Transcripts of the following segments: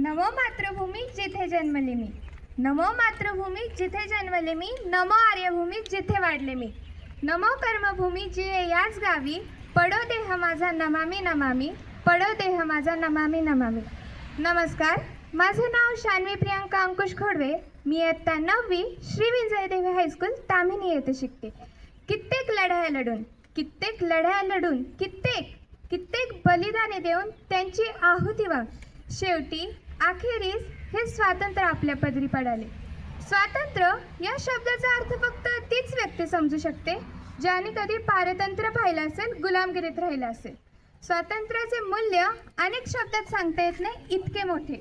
नमो मातृभूमी जिथे जन्मले मी. नमो मातृभूमी जिथे जन्मले मी. नमो आर्यभूमी जिथे वाढले मी. नमो कर्मभूमी जी याच गावी. पडो देह माझा नमामी नमामी. पडो देह माझा नमामी नमामी. नमस्कार. माझं नाव शान्वी प्रियांका अंकुश खोडवे. मी इयत्ता नववी श्री विंजयदेवी हायस्कूल तामिनी येथे शिकते. कित्येक लढाया लढून कित्येक लढाया लढून कित्येक कित्येक बलिदाने देऊन त्यांची आहुती वाग शेवटी अखेरीस हे स्वातंत्र्य आपल्या पदरी पडाले. स्वातंत्र्य या शब्दाचा अर्थ फक्त तीच व्यक्ती समजू शकते ज्याने कधी पारतंत्र पाहिलं असेल गुलामगिरीत राहिलं असेल. स्वातंत्र्याचे मूल्य अनेक शब्दात सांगता येत नाही इतके मोठे.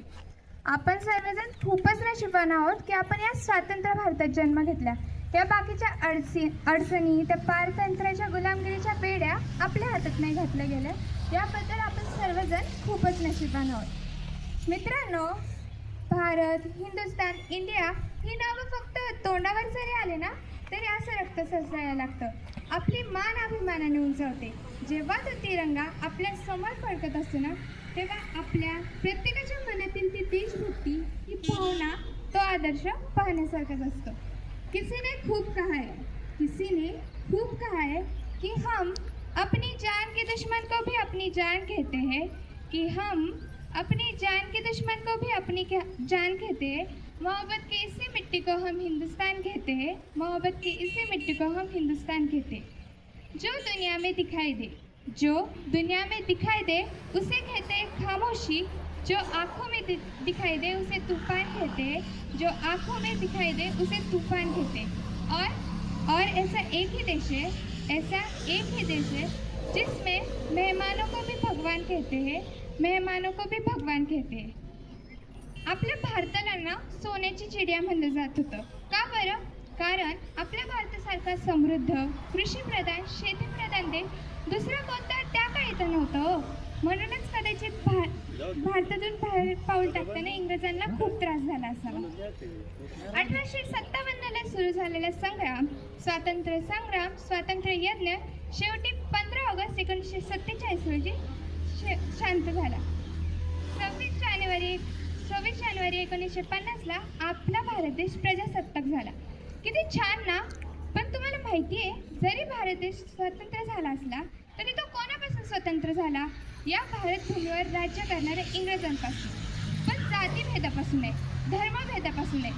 आपण सर्वजण खूपच नशिबान आहोत की आपण या स्वातंत्र्य भारतात जन्म घेतला. त्या बाकीच्या अडचणी अडचणी त्या पारतंत्र्याच्या गुलामगिरीच्या बेड्या आपल्या हातात नाही घातल्या गेल्या. याबद्दल आपण सर्वजण खूपच नशिबान आहोत. मित्रांनो भारत हिंदुस्तान इंडिया ही नावं फक्त तोंडावर जरी आले ना तरी असं रक्त सजायला लागतं. आपली मान अभिमानाने उंचावते. जेव्हा तो तिरंगा आपल्यासमोर फडकत असतो ना तेव्हा आपल्या प्रत्येकाच्या मनातील ती देशभक्ती ही भावना तो आदर्श पाहण्यासारखाच असतो. किसीने खूप कहा है किसी खूप कहा है कि हम अपनी जान के दुश्मन को भी अपनी जान कहते हैं कि हम अपनी जान के दुश्मन को भी अपनी जान कहते हैं। मोहब्बत की इसी मिट्टी को हम हिंदुस्तान कहते हैं। मोहब्बत की इसी मिट्टी को हम हिंदुस्तान कहते हैं। जो दुनिया में दिखाई दे जो दुनिया में दिखाई दे, उसे कहते हैं खामोशी। जो आँखों में दिखाई दे, उसे तूफ़ान कहते हैं। जो आँखों में दिखाई दे, उसे तूफ़ान कहते हैं। और और ऐसा एक ही देश है, ऐसा एक ही देश है, जिसमें मेहमानों को भी भगवान कहते हैं। मेहमानों को भी भगवान कहते हैं आपल्या भारताला ना सोन्याची चिडिया म्हणलं जात होतं. का बरं? कारण आपल्या भारतासारखा समृद्ध कृषीप्रधान शेतीप्रधान देश दुसरा कोणता त्या काळी तर नव्हतं हो. म्हणूनच कदाचित भार भारतातून बाहेर पाऊल टाकताना इंग्रजांना खूप त्रास झाला असावा. अठराशे सत्तावन्नला सुरू झालेला संग्राम स्वातंत्र्य संग्राम स्वातंत्र्य यज्ञ शेवटी पंधरा ऑगस्ट एकोणीसशे सत्तेचाळीस रोजी शांत झाला. सव्वीस जानेवारी सव्वीस जानेवारी एकोणीसशे पन्नासला आपला भारत देश प्रजासत्ताक झाला. किती छान ना? पण तुम्हाला माहिती आहे जरी भारत देश स्वतंत्र झाला असला तरी तो कोणापासून स्वतंत्र झाला? या भारत भूमीवर राज्य करणाऱ्या इंग्रजांपासून. पण जातीभेदापासून आहे धर्मभेदापासून नाही.